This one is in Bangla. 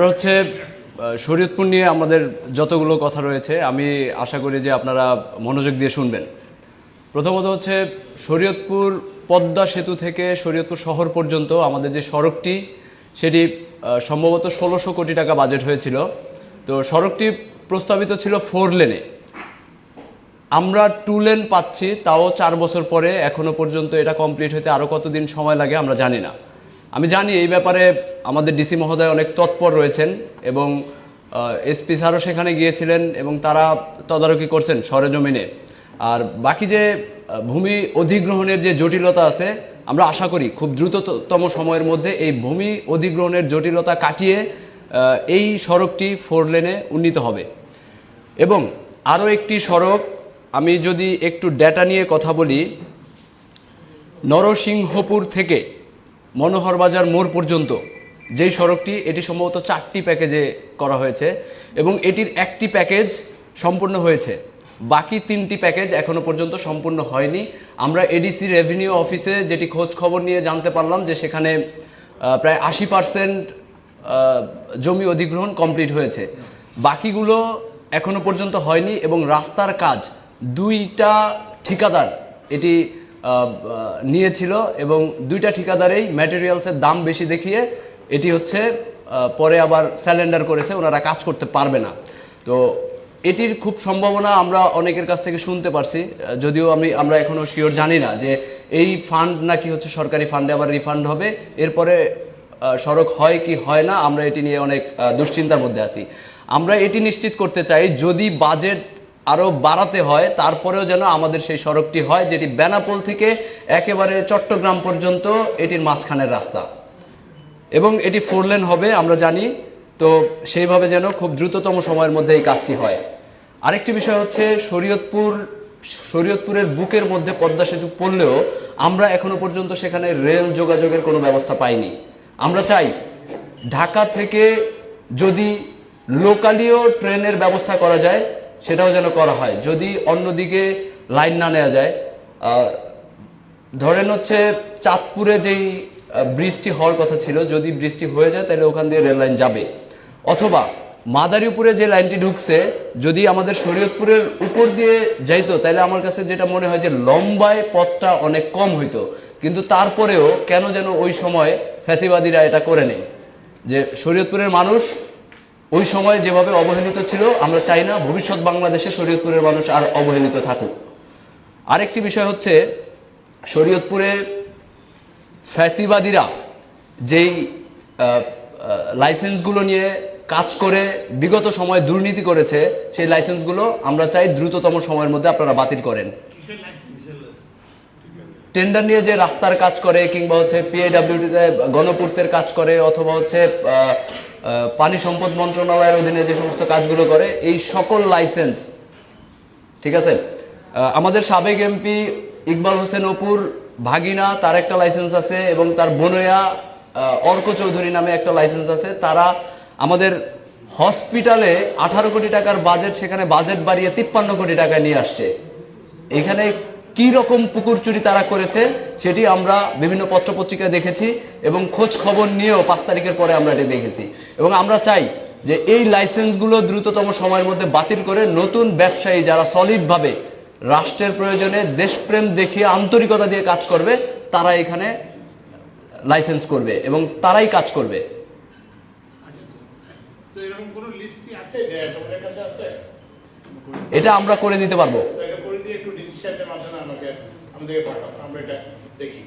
আপনার হচ্ছে শরীয়তপুর নিয়ে আমাদের যতগুলো কথা রয়েছে, আমি আশা করি যে আপনারা মনোযোগ দিয়ে শুনবেন। প্রথমত হচ্ছে, শরীয়তপুর পদ্মা সেতু থেকে শরীয়তপুর শহর পর্যন্ত আমাদের যে সড়কটি, সেটি সম্ভবত ষোলোশো কোটি টাকা বাজেট হয়েছিল। তো সড়কটি প্রস্তাবিত ছিল ফোর লেনে। আমরা টু লেন পাচ্ছি, তাও চার বছর পরে, এখনও পর্যন্ত এটা কমপ্লিট হতে আরও কতদিন সময় লাগে আমরা জানি না। আমি জানি এই ব্যাপারে আমাদের ডিসি মহোদয় অনেক তৎপর রয়েছেন এবং এসপি স্যারও সেখানে গিয়েছিলেন এবং তারা তদারকি করছেন সরেজমিনে। আর বাকি যে ভূমি অধিগ্রহণের যে জটিলতা আছে, আমরা আশা করি খুব দ্রুততম সময়ের মধ্যে এই ভূমি অধিগ্রহণের জটিলতা কাটিয়ে এই সড়কটি ফোর লেনে উন্নীত হবে। এবং আরও একটি সড়ক, আমি যদি একটু ডেটা নিয়ে কথা বলি, নরসিংহপুর থেকে মনোহর বাজার মোড় পর্যন্ত। যেই সড়কটি, এটি সম্ভবত চারটি প্যাকেজে করা হয়েছে এবং এটির একটি প্যাকেজ সম্পূর্ণ হয়েছে। বাকি তিনটি প্যাকেজ এখনও পর্যন্ত সম্পূর্ণ হয়নি। আমরা এডিসি রেভিনিউ অফিসে যেটি খোঁজ খবর নিয়ে জানতে পারলাম যে সেখানে প্রায় আশি পার্সেন্ট জমি অধিগ্রহণ কমপ্লিট হয়েছে। বাকিগুলো এখনও পর্যন্ত হয়নি এবং রাস্তার কাজ, দুইটা ঠিকাদার, এটি নিয়েছিল এবং দুইটা ঠিকাদারেই ম্যাটেরিয়ালসের দাম বেশি দেখিয়ে এটি হচ্ছে পরে আবার স্যালেন্ডার করেছে, ওনারা কাজ করতে পারবে না। তো এটির খুব সম্ভাবনা আমরা অনেকের কাছ থেকে শুনতে পারছি যদিও আমি, আমরা এখনও শিওর জানি না যে এই ফান্ড নাকি হচ্ছে সরকারি ফান্ডে আবার রিফান্ড হবে। এরপরে সড়ক হয় কি হয় না, আমরা এটি নিয়ে অনেক দুশ্চিন্তার মধ্যে আছি। আমরা এটি নিশ্চিত করতে চাই, যদি বাজেট আরও বাড়াতে হয়, তারপরেও যেন আমাদের সেই সড়কটি হয় যেটি বেনাপোল থেকে একেবারে চট্টগ্রাম পর্যন্ত এটির মাঝখানের রাস্তা। এবং এটি ফোর লেন হবে, আমরা জানি। তো সেইভাবে যেন খুব দ্রুততম সময়ের মধ্যে এই কাজটি হয়। আরেকটি বিষয় হচ্ছে শরীয়তপুর, শরীয়তপুরের বুকের মধ্যে পদ্মা সেতু পড়লেও আমরা এখনও পর্যন্ত সেখানে রেল যোগাযোগের কোনো ব্যবস্থা পাইনি। আমরা চাই ঢাকা থেকে যদি লোকালিও ট্রেনের ব্যবস্থা করা যায় সেটাও যেন করা হয়। যদি অন্যদিকে লাইন না নেওয়া যায় ধরেন হচ্ছে চাঁদপুরে যেই বৃষ্টি হওয়ার কথা ছিল, যদি বৃষ্টি হয়ে যায় তাহলে ওখান দিয়ে রেল লাইন যাবে। অথবা মাদারীপুরে যে লাইনটি ঢুকছে, যদি আমাদের শরীয়তপুরের উপর দিয়ে যাইতো, তাহলে আমার কাছে যেটা মনে হয় যে লম্বায় পথটা অনেক কম হইতো। কিন্তু তারপরেও কেন যেন ওই সময় ফ্যাসিবাদীরা এটা করে নেই? যে শরীয়তপুরের মানুষ ওই সময় যেভাবে অবহেলিত ছিল, আমরা চাই না ভবিষ্যৎ বাংলাদেশে শরীয়তপুরের মানুষ আর অবহেলিত থাকুক। আরেকটি বিষয় হচ্ছে, শরীয়তপুরে ফ্যাসিবাদীরা যেই লাইসেন্সগুলো নিয়ে কাজ করে বিগত সময়ে দুর্নীতি করেছে, সেই লাইসেন্সগুলো আমরা চাই দ্রুততম সময়ের মধ্যে আপনারা বাতিল করেন। টেন্ডার নিয়ে যে রাস্তার কাজ করে কিংবা হচ্ছে পিএডাব্লিউটিতে গণপূর্তের কাজ করে অথবা হচ্ছে পানি সম্পদ মন্ত্রণালয়ের অধীনে যে সমস্ত কাজগুলো করে, এই সকল লাইসেন্স ঠিক আছে? আমাদের সাবেক এমপি ইকবাল হোসেন অপুর ভাগিনা, তার একটা লাইসেন্স আছে এবং তার বনয়া অর্ক চৌধুরী নামে একটা লাইসেন্স আছে। তারা আমাদের হসপিটালে আঠারো কোটি টাকার বাজেট সেখানে বাজেট বাড়িয়ে তিপ্পান্ন কোটি টাকায় নিয়ে আসছে। এখানে কি রকম পুকুর চুরি তারা করেছে সেটি আমরা বিভিন্ন পত্রপত্রিকায় দেখেছি এবং খোঁজ খবর নিয়েও পাঁচ তারিখের পরে আমরা এটি দেখেছি। এবং আমরা চাই যে এই লাইসেন্সগুলো দ্রুততম সময়ের মধ্যে বাতিল করে নতুন ব্যবসায়ী যারা সলিডভাবে রাষ্ট্রের প্রয়োজনে দেশপ্রেম দেখিয়ে আন্তরিকতা দিয়ে কাজ করবে তারা এখানে লাইসেন্স করবে এবং তারাই কাজ করবে। এটা আমরা করে দিতে পারব। ডিসিশনের মাধ্যমে আমাকে আমাদেরকে পাঠাও আমরা এটা দেখি।